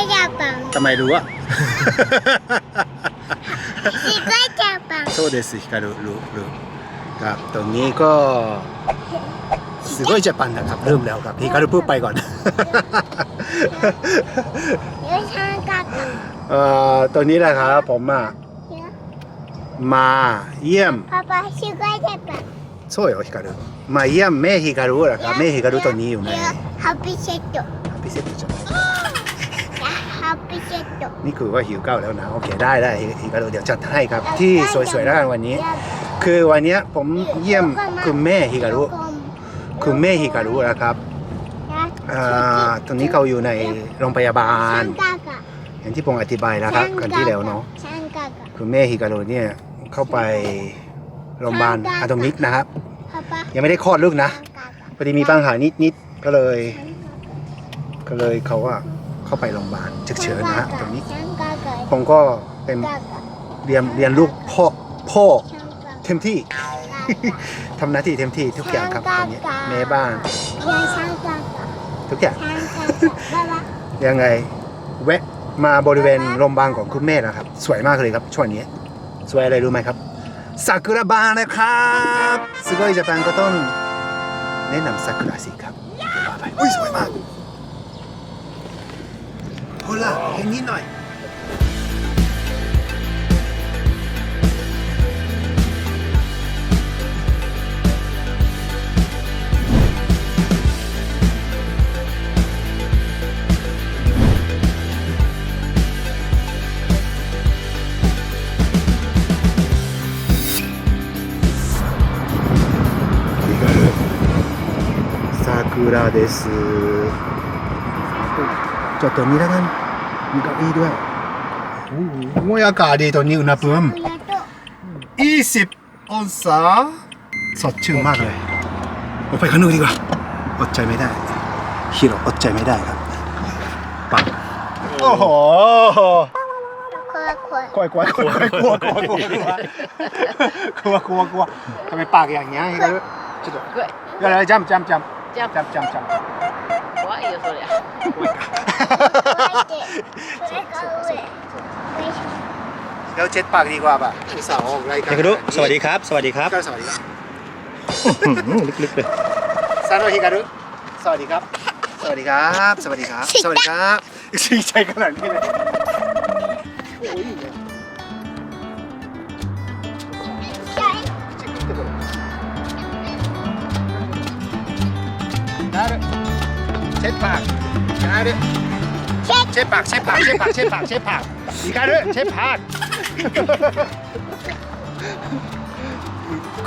ジャパン ทำไมรู้อะ すごいジャパン そうですヒカルรู้รู้ครับตรงนี้ก็すごいジャパンนะครับ เริ่มแล้วครับฮิคารุพูดไปก่อน よしゃんかっ เอ่อตรงนี้แหละครับผมอ่ะ たよ มาเยี่ยม パパすごいジャパン そうよヒカルมาเยี่ยมแม่ฮิคารุนะครับแม่ฮิคารุตอนนี้อยู่ใน ハッピーセットพิเศษจะ ハッピーセット นี่คือว่าหิวเก้าแล้วนะ โอเค ได้ได้ฮิกาโร่เดี๋ยวจัดให้ครับ ที่สวยๆแล้วกันวันนี้ คือวันนี้ผมเยี่ยมคุณแม่ฮิการุคุณแม่ฮิการุนะครับตอนนี้เขาอยู่ในโรงพยาบาล อย่างที่ผมอธิบายนะครับกันที่แล้วเนาะคุณแม่ฮิการุเนี่ยเข้าไปโรงพยาบาลอะตอมิกนะครับ ยังไม่ได้คลอดลูกนะพอดีมีปัญหานิดๆก็เลย ก็เลยเขาว่า เข้าไปโรงพยาบาลฉุกเฉินนะฮะตรงนี้ผมก็เป็นเรียนเรียนลูกพ่อพ่อเต็มที่ ทำหน้าที่เต็มที่ทุกอย่างครับตอนนี้แม่บ้านทุกอย่างยังไงแวะมาบริเวณโรงพยาบาลของคุณแม่นะครับ สวยมากเลยครับช่วงนี้ สวยอะไรรู้ไหมครับซากุระบานนะครับสโกยญี่ปุ่นก็ต้องแนะนำซากุระสิครับบายบอุ้ยสวยมาก ほらへぎ桜です。ちょっとニラが ニラいいด้วยโอ้โหอากาศดีตอนนี้อุณหภูมิ やっと20องศาสดชื่นมากเลยออกไปข้างนอกดีกว่าอดใจไม่ได้ฮิโรอดใจไม่ได้ครับปังโอ้โห 怖い怖いกลัวกลัวกลัวกลัวกลัวกลัวกลัวกลัวกลัวกลัวทำไมปากอย่างเงี้ยฮิโรちょっと怖い。いやいやジャンプジャンプジャンプジャンプジャンプジャンプ เลยอะ like it. But I got wet. Wait. แล้วเช็ดปากดีกว่าป่ะสาห์ออรายการเด็กรุสวัสดีครับ สวัสดีครับก็สวัสดีครับลึกๆเลยซาโนฮิการุสวัสดีครับ สวัสดีครับ สวัสดีครับ สวัสดีครับ จริงใจขนาดนี้เลยโอ้ย เช็ดปากอีกอัด้วยเช็ดปากเช็ดปากเช็ดปากเช็ดปากเช็ดปากอีกอันด้วยเช็ดปาก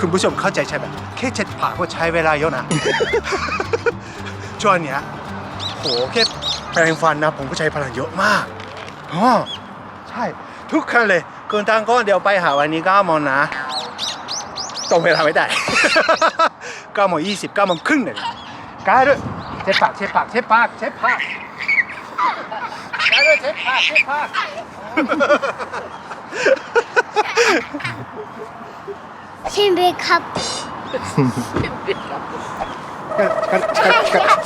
คุณผู้ชมเข้าใจใช่ไหมแค่เช็ดปากก็ใช้เวลาเยอะนะช่วงเนี้ยโหแค่แปรงฟันนะผมก็ใช้พลังเยอะมากอ๋อใช่ทุกครั้งเลยเกินตั้งก้อนเดี๋ยวไปหาวันนี้ก้ามองนะตรงเวลาไม่ได้ก้ามอนยี่สิบก้ามอนครึ่งหนึ่งก้าด้วย เช็ดปากเช็ดปากเช็ดปากเช็ดปากได้เลยเช็ดปากเช็ดปากชิมเบครับ กันกันกัน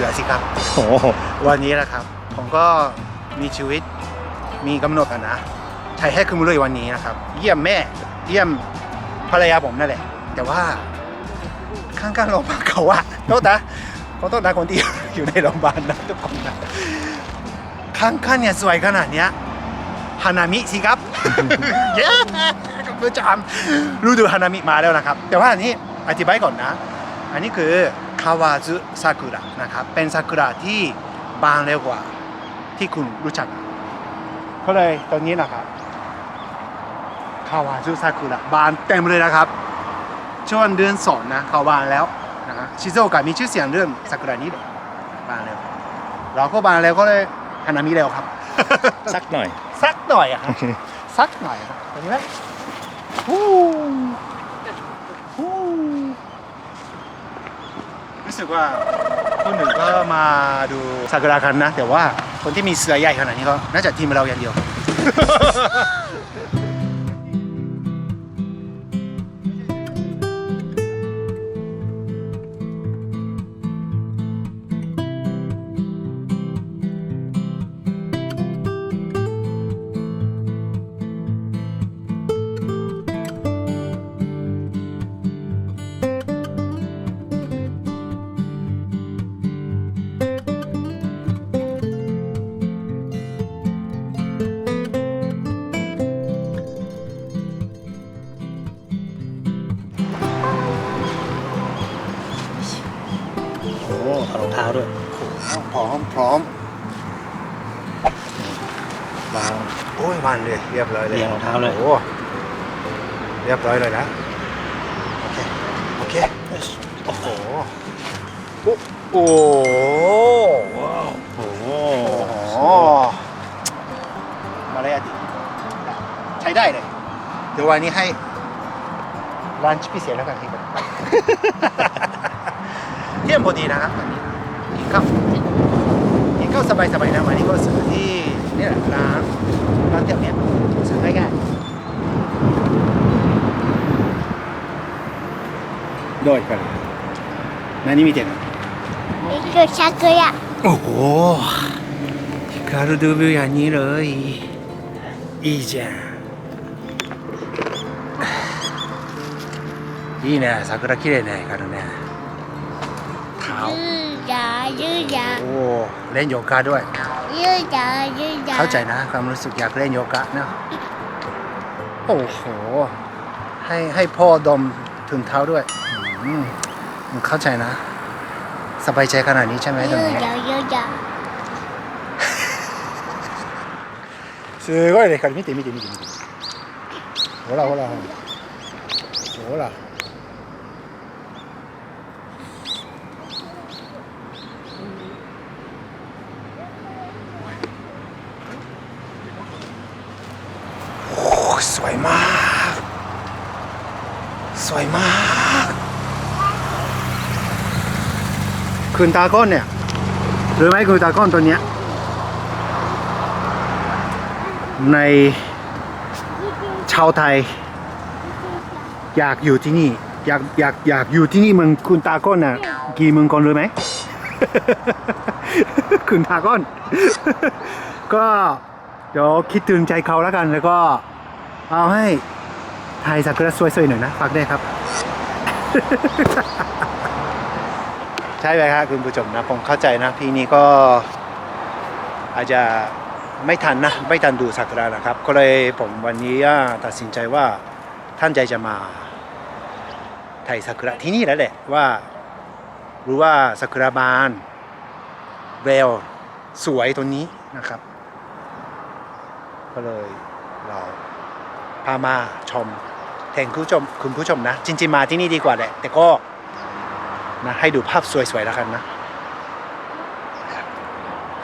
สือสิครับ โอ้โหวันนี้นะครับ ผมก็มีชีวิตมีกำหนดอะนะ ใช้ให้คุณเลยวันนี้นะครับ เยี่ยมแม่ เยี่ยมภรรยาผมนั่นแหละ แต่ว่าข้างๆโรงพยาบาลเขาอะโทษนะขอโทษนะคนที่อยู่ในโรงพยาบาลนะทุกคนนะข้างๆเนี่ยสวยขนาดเนี้ยฮานามิสิครับ เย้คุณผู้ชมฤดูฮานามิมาแล้วนะครับ แต่ว่าอันนี้อธิบายก่อนนะ อันนี้คือ คาวาซึซากุระนะครับเป็นซากุระที่บานเร็วกว่าที่คุณรู้จักก็เลยตอนนี้นะครับคาวาจูซากุระบานเต็มเลยนะครับ ช่วงเดือนสองนะเขาบานแล้วนะฮะชิโซโอกะมีชื่อเสียงเรื่องซากุระนี้เลยบานแล้วเราก็บานแล้วก็เลยฮานามิแล้วครับ สักหน่อย สักหน่อยอะครับสักหน่อยครับเห็นไหมฮู้ฮู้ รู้สึกว่าคนหนึ่งก็มาดูซากุระคันนะ แต่ว่าคนที่มีเสือใหญ่ขนาดนี้ก็น่าจะทีมเราอย่างเดียว โอ้เอารองเท้าด้วยพร้อมพร้อมวางโอ้ยวานเลยเรียบร้อยเลยเรียงรองเท้าเลยโอ้เรียบร้อยเลยนะ โอเค โอเค โอ้โหโอ้โอ้โอ้โหโหมาเลยอะดิใช้ได้เลย เดี๋ยววันนี้ให้ร้านชิพิเศษแล้วกันที่แบบเที่ยงพอดีน tiempo dilagarkan Ikaw Ikaw sabay-sabay naman Ikaw di era la Pantiap niya Sabay ka Doon, pala. Nani miten no? Ikaw, Shakuya. Oo! Hikaru dubu yan ni Roy. いいじゃんいいね桜綺麗ねからねカルねเท้า 日呀日呀 โอ้เล่นโยคะด้วย 日呀日呀。 เข้าใจนะความรู้สึกอยากเล่นโยคะเนอะโอ้โห ให้ให้พ่อดมถึงเท้าด้วยอืมมันเข้าใจนะ สบายใจขนาดนี้ใช่ไหมตรงนี้ 日呀日呀。すごいね、光見て見て見て見て。ほらほらほら。ほら。 สวยมากคุณตาก้อนเนี่ยรู้ไหมคุณตาก้อนตัวเนี้ยในชาวไทย อยากอยู่ที่นี่ อยากอยากอยากอยู่ที่นี่เมืองคุณตาก้อนน่ะกี่เมืองก่อนรู้ไหม คุณตาก้อน ก็เดี๋ยวคิดถึงใจเขาแล้วกันแล้วก็เอาให้ ไทยซากุระสวยๆหน่อยนะฝากได้วยครับ ใช่ไหมครับคุณผู้ชมนะผมเข้าใจนะพี่นี้ก็อาจจะไม่ทันนะ ไม่ทันดูซากุระนะครับ ก็เลยผมวันนี้ตัดสินใจว่าท่านใจจะมาไทยซากุระที่นี่แล้วแหละว่ารู้ว่าซากุระบานเวลสวยตัวนี้นะครับ ก็เลยเราพามาชม แทนคุณผู้ชมคุณผู้ชมนะ จริง ๆ มาที่นี่ดีกว่าแหละ แต่ก็นะให้ดูภาพสวย ๆ แล้วกันนะ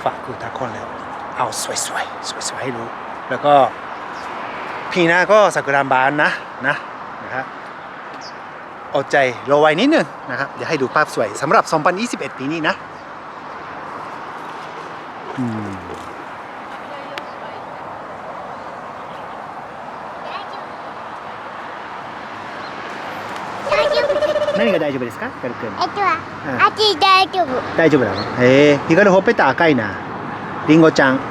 ฝากคุณทักคนแล้ว เอาสวยๆ สวย ๆ ให้รู้ แล้วก็พีหน้าก็สักุระบานนะนะนะครับอดใจรอไว้นิดนึงนะครับเดี๋ยวให้ดูภาพสวยสำหรับ 2021 ปีนี้นะ อืม 何が大丈夫ですかヒカルくんえっとは、うんあっち大丈夫。大丈夫なのへえヒカルほっぺた赤いなリンゴちゃんね、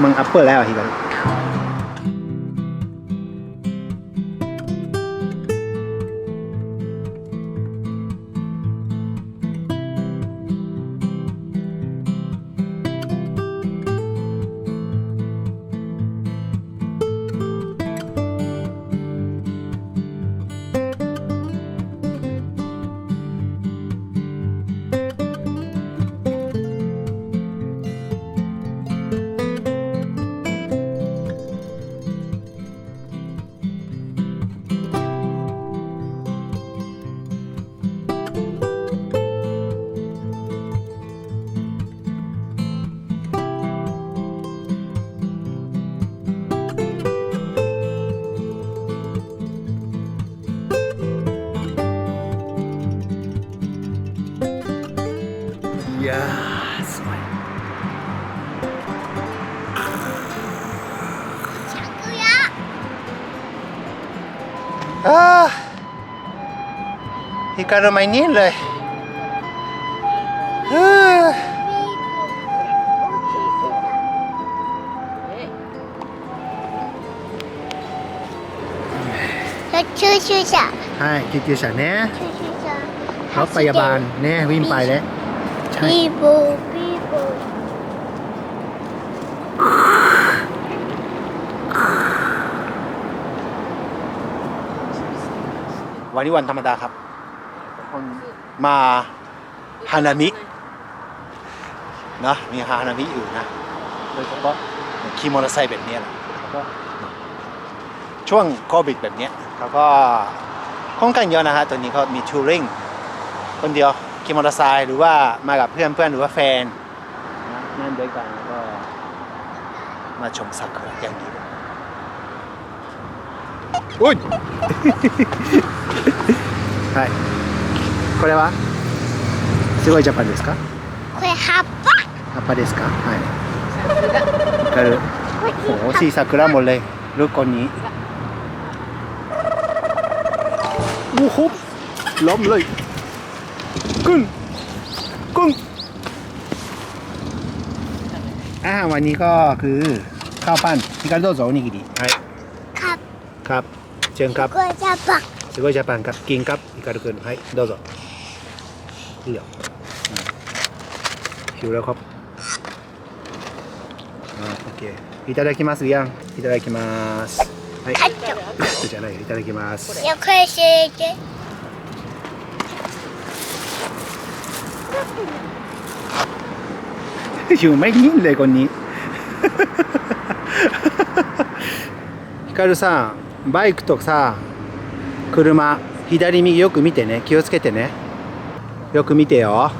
มึงอัปเปอร์แล้วอ่ะฮิกั อ่ กันทำไมนี่เลยแล้วชื่อชื่อจะใช่คิดคิดฉันเนี่ยชื่อชื่อจะรถพยาบาลเนี่ยวิ่งไปแล้วใช่ปีโบปีโบวันนี้วันธรรมดาครับ มาฮานามินะมีฮานามิอยู่นะโดยเฉพาะขี่มอเตอร์ไซค์แบบเนี้ยแหละแล้วก็ช่วงโควิดแบบเนี้ยเขาก็ค่อนข้างเยอะนะฮะตัวนี้เขามีทัวริงคนเดียวขี่มอเตอร์ไซค์หรือว่ามากับเพื่อนเพื่อนหรือว่าแฟนนะนั่นด้วยกันแล้วก็มาชมสักุระอย่างนี้เลยอุ้ยはい。これはすごいジャパンですかこれ葉っぱ葉っぱですかはい。わかる。これโอ้โหสี桜หมดเลยลูกคนนี้โอ้โหล้มเลยกึ้งกึ้งอาหารวันนี้ก็คือข้าวปั้นฮิการโดโซนิกิริはい ครับ ครับเชิญครับ これじゃばすごいジャパンครับกินครับヒカルくんはいどうぞ いいようんหิวแล้วครับอ่าโอเคいただきますやんいただきますはいカッじゃないよいただきますトいやこれ教えて อยู่ไม่นิ่งเลยคนนี้ ヒカルさんバイクとさ車左右よく見てね気をつけてね よく見てよ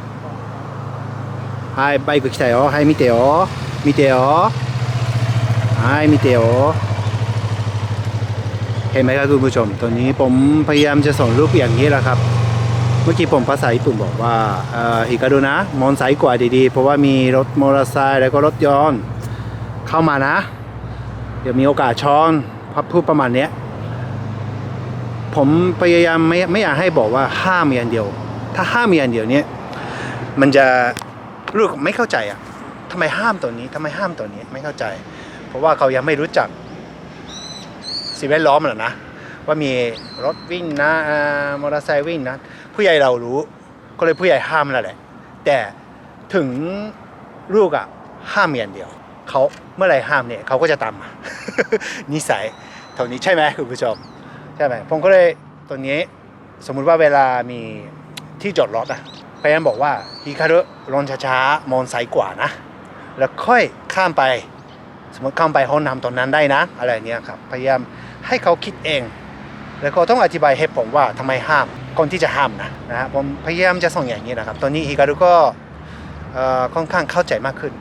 はいバイク来たよはい見てよ見てよはい見てよเห็นไหมครับคุณผู้ชมตอนนี้ผมพยายามจะส่งรูปอย่างนี้แหละครับ เมื่อกี้ผมภาษาญี่ปุ่นบอกว่าเอ่อฮิการุนะมองซ้ายกว่าดีๆ เพราะว่ามีรถมอเตอร์ไซค์แล้วก็รถยนต์เข้ามานะ เดี๋ยวมีโอกาสช้อนพับพูดประมาณเนี้ย ผมพยายามไม่ไม่อยากให้บอกว่าห้ามอย่างเดียว ถ้าห้ามอย่างเดียวเนี้ยมันจะลูกไม่เข้าใจอะทำไมห้ามตัวนี้ทำไมห้ามตัวนี้ไม่เข้าใจ เพราะว่าเขายังไม่รู้จักสิ่งแวดล้อมหรอกนะ ว่ามีรถวิ่งนะมอเตอร์ไซค์วิ่งนะผู้ใหญ่เรารู้ ก็เลยผู้ใหญ่ห้ามนั่นแหละ แต่ถึงลูกอะห้ามอย่างเดียวเขาเมื่อไรห้ามเนี่ยเขาก็จะตามมานิสัยเท่านี้ใช่ไหมคุณผู้ชมใช่ไหมผมก็เลยตัวนี้สมมุติว่าเวลามี ที่จอดรถอะพยายามบอกว่าฮีคารุลงช้าๆมองซ้ายกว่านะ แล้วค่อยข้ามไป สมมติข้ามไปห้องน้ำตรงนั้นได้นะ อะไรเนี้ยครับพยายามให้เขาคิดเอง แล้วก็ต้องอธิบายเหตุผลว่าทำไมห้ามคนที่จะห้ามนะนะฮะผมพยายามจะส่งอย่างนี้นะครับ ตอนนี้ฮิการุก็ค่อนข้างเข้าใจมากขึ้น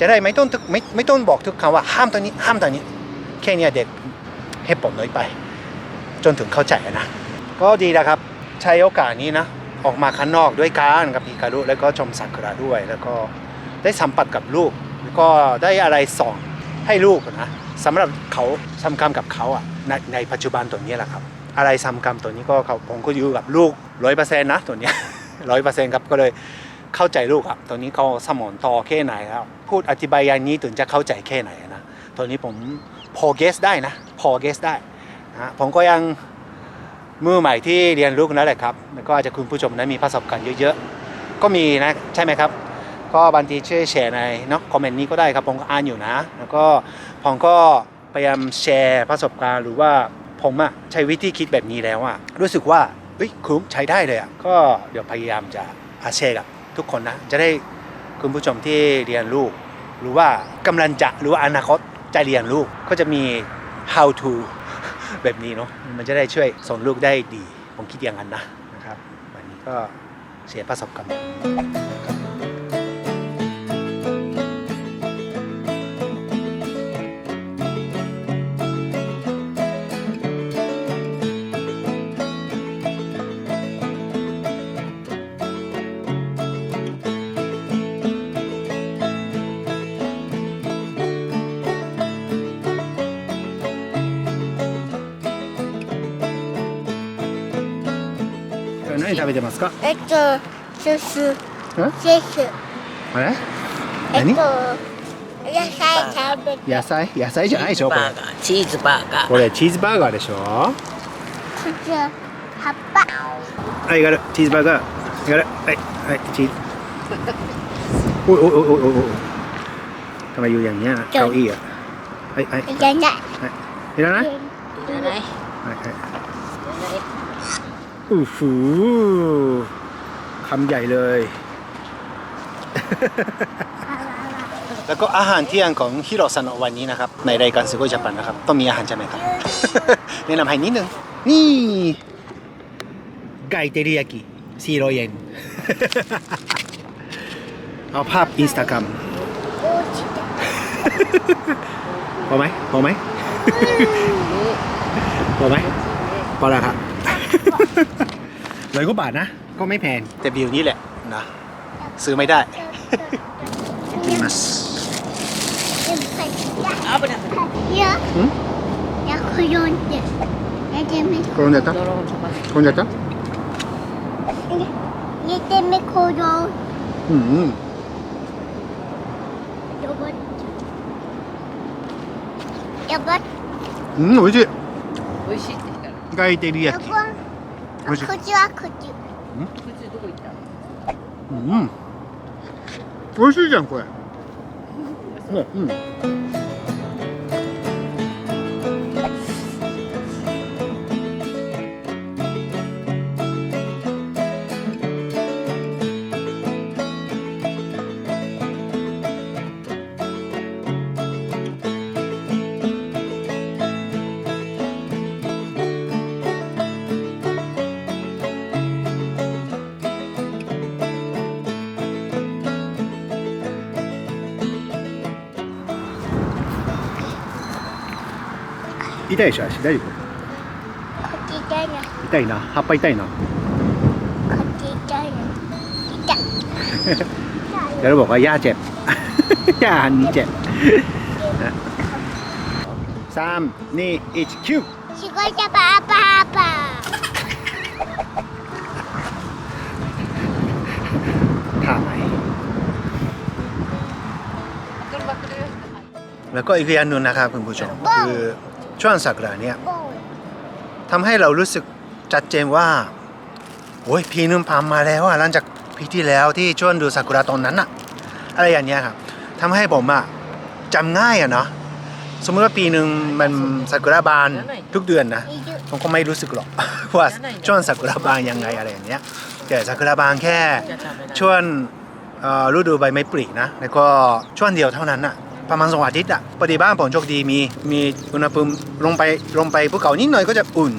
จะได้ไม่ต้องทุกไม่ไม่ต้องบอกทุกคำว่าห้ามตัวนี้ห้ามตัวนี้ แค่เนี้ยเด็กเหตุผลน้อยไป จนถึงเข้าใจนะ ก็ดีนะครับ ใช้โอกาสนี้นะ ออกมาข้างนอกด้วยกันกับฮิการุแล้วก็ชมซากุระด้วย แล้วก็ได้สัมผัสกับลูกแล้วก็ได้อะไรสอนให้ลูกนะสำหรับเขาสำคัญกับเขาอะในในปัจจุบันตัวนี้แหละครับ อะไรสำคัญตัวนี้ก็เขาผมก็อยู่กับลูกร้อยเปอร์เซ็นต์นะตัวนี้ร้อยเปอร์เซ็นต์ครับก็เลยเข้าใจลูกครับตัวนี้เขาสมองโตแค่ไหนครับพูดอธิบายอย่างนี้ถึงจะเข้าใจแค่ไหนนะตัวนี้ผมพอเกสได้นะพอเกสได้นะผมก็ยัง มือใหม่ที่เรียนรู้นั่นแหละครับแล้วก็อาจจะคุณผู้ชมนั้นมีประสบการณ์เยอะๆ ก็มีนะใช่ไหมครับ ก็บางทีช่วยแชร์ในเนาะคอมเมนต์นี้ก็ได้ครับผมก็อ่านอยู่นะ แล้วก็ผมก็พยายามแชร์ประสบการณ์หรือว่าผมอะใช้วิธีคิดแบบนี้แล้วอะรู้สึกว่าเฮ้ยคุ้มใช้ได้เลยอะก็เดี๋ยวพยายามจะอาแชร์กับทุกคนนะ จะได้คุณผู้ชมที่เรียนรู้หรือว่ากำลังจะหรือว่าอนาคตจะเรียนรู้ก็จะมี how to แบบนี้เนาะมันจะได้ช่วยสอนลูกได้ดี ผมคิดอย่างนั้นนะนะครับ วันนี้ก็เสียประสบการณ์ 何食べてますか？えっと、シュシス。ュ。あれ？何えっと、野菜。野菜？野菜じゃないでしょこれ。チーズバーガー。これチーズバーガーでしょ？葉っぱ。はい、ガル。チーズバーガー。ガル。はい、はい、チーズ。おいおいおいおいおい。たまゆうやんにゃ。いい。はい、はい。いらない。い、いい？いらない。はい、はい。 อู้หูคำใหญ่เลย แล้วก็อาหารเที่ยงของฮิโรซันวันนี้นะครับ ในรายการซูโกจัปั่นนะครับ ต้องมีอาหารใช่ไหมครับ แนะนำให้นิดนึง นี่ ไก่เตริยากิซีโรเยนเอาภาพอินสตาแกรมพอไหมพอไหมพอไหมพอแล้วครับ ร้อยกว่าบาทนะ ก็ไม่แพง แต่วิวนี้แหละนะ ซื้อไม่ได้ กินมัส 危ない。いやんいや転んでやってみ転んじゃったドローン飛ばす。転んじゃったやってみ転んうんうんやばっやばっうんおいしい美味しいって言ったら。ガイテリヤキやばっ 美味しいこっちはこっちこいつどこ行った？うん。美味しいじゃんこれ。ねうん痛いでしょ足大丈こっち痛いな夫痛いな葉っぱ痛いなこっち痛いな痛い แล้วเราบอกว่าย่าเจ็บ ย่าหันนี้เจ็บสามนี่อีกคิว 仕事パパパ ท่าไหน 車来るよ。 แล้วก็อีกอย่างหนึงนะครับคุณผู้ชมคือ ช่วงสักระเนี่ยทำให้เรารู้สึกจัดเจนว่าโอ้ยพีนุ่มพามมาแล้วอะหลังจากพีที่แล้วที่ช่วนดูสากุระตอนนั้นอะอะไรอย่างเงี้ยครับทำให้ผมอะจำง่ายอะเนาะสมมติว่าปีหนึ่งมันสากุระบานทุกเดือนนะผมก็ไม่รู้สึกหรอกว่าช่วงสากุระบานยังไงอะไรอย่างเงี้ยแต่สากุระบานแค่ช่วงฤดูใบไม้ปลินะแล้วก็ช่วงเดียวเท่านั้นอะ ประมาณสองอาทิตย์อะปฏิบ้านผมโชคดีมีมีอุณหภูมิลงไปลงไปภูเขานิดหน่อยก็จะอุ่น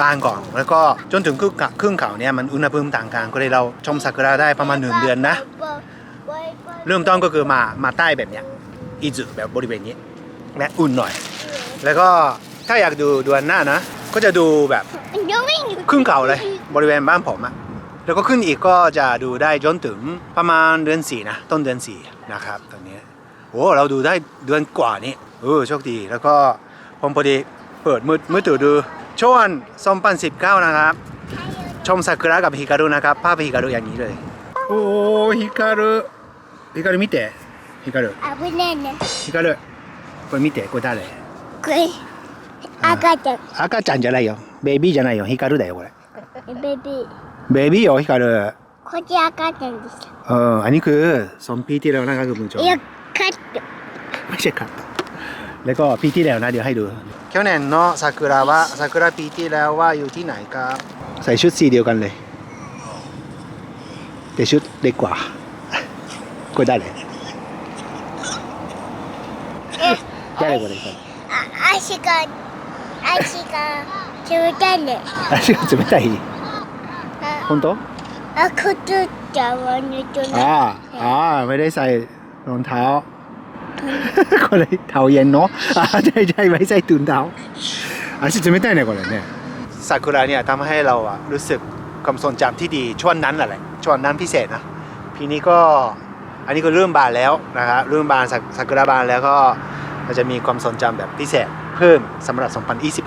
บางก่อน แล้วก็จนถึงครึ่งครึ่งเขาเนี่ยมันอุณหภูมิต่างกันก็เลยเราชมซากุระได้ประมาณหนึ่งเดือนนะ เริ่มต้นก็คือมามาใต้แบบเนี้ยอีจุแบบบริเวณนี้และอุ่นหน่อย แล้วก็ถ้าอยากดูดวนหน้านะ ก็จะดูแบบครึ่งเขาเลยบริเวณบ้านผมอะแล้วก็ขึ้นอีกก็จะดูได้จนถึงประมาณเดือนสี่นะต้นเดือนสี่นะครับตอนนี้ อ้เราดูได้เดือนกว่านี่เออโชคดี แล้วก็ผมพอดีเปิดมือมือถือดูช่วงสองพันสิบเก้านะครับ ชมซากุระกับฮิการุนะครับภาพฮิการุอย่างนี้เลย โอ้ฮิการุฮิการุ見てฮิการุ危ねえねヒカルこれ見てこれ誰これ赤ちゃん赤ちゃんじゃないよベイビーじゃないよヒカルだよこれベビーベイビーよヒカル 커지아가 된디 스. 어 아니 그 선피티라고 나가 그분 좀. 이거 컷. 맞아 컷. แล้วก็ปีที่แล้วนะเดี๋ยวให้ดูเคียวแนนเนาะซากุระวะซากุระปีที่แล้วว่าอยู่ที่ไหนครับใส่ชุดสีเดียวกันเลย แต่ชุดเด็กกว่าก็ได้เลยได้เลยก็ได้ครับอาชิกาอาชิกาจะไม่ได้เลยอาชิกาจะไม่ได้本当 あ靴ちゃんはねとね อ่าอ่าไม่ได้ใส่รองเท้า これเท้าเย็นเนาะอ่าใช่ใช่ไม่ใส่ตุนเท้า足冷たいねこれねซากุระเนี่ยทำให้เราอะรู้สึกความทรงจำที่ดีช่วงนั้นแหละช่วงนั้นพิเศษนะปีนี้ก็อันนี้ก็เริ่มบานแล้วนะครับเริ่มบานซาซากุระบานแล้วก็เราจะมีความทรงจำแบบพิเศษเพิ่มสำหรับ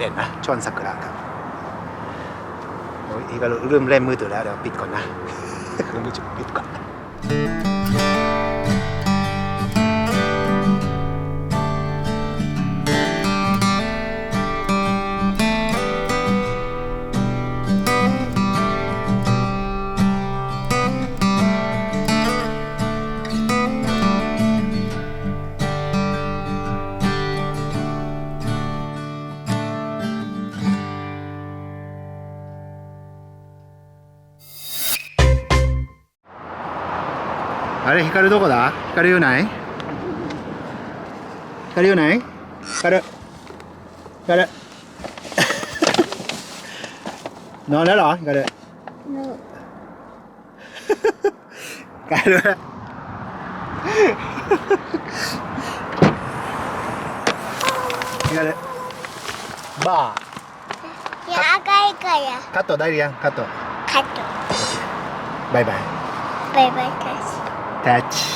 2021 นะช่วงซากุระครับ โอ้ฮิการุเริ่มเล่นมือถือแล้วเดี๋ยวปิดก่อนนะเริ่มปิดก่อน あれ光るどこだ？光るよない？光るよない？光る。光る。何だろ？光る。光る。光る。バー。や赤いから。カット、大イリアン、カット。カット。バイバイ。バイバイ、カシ That's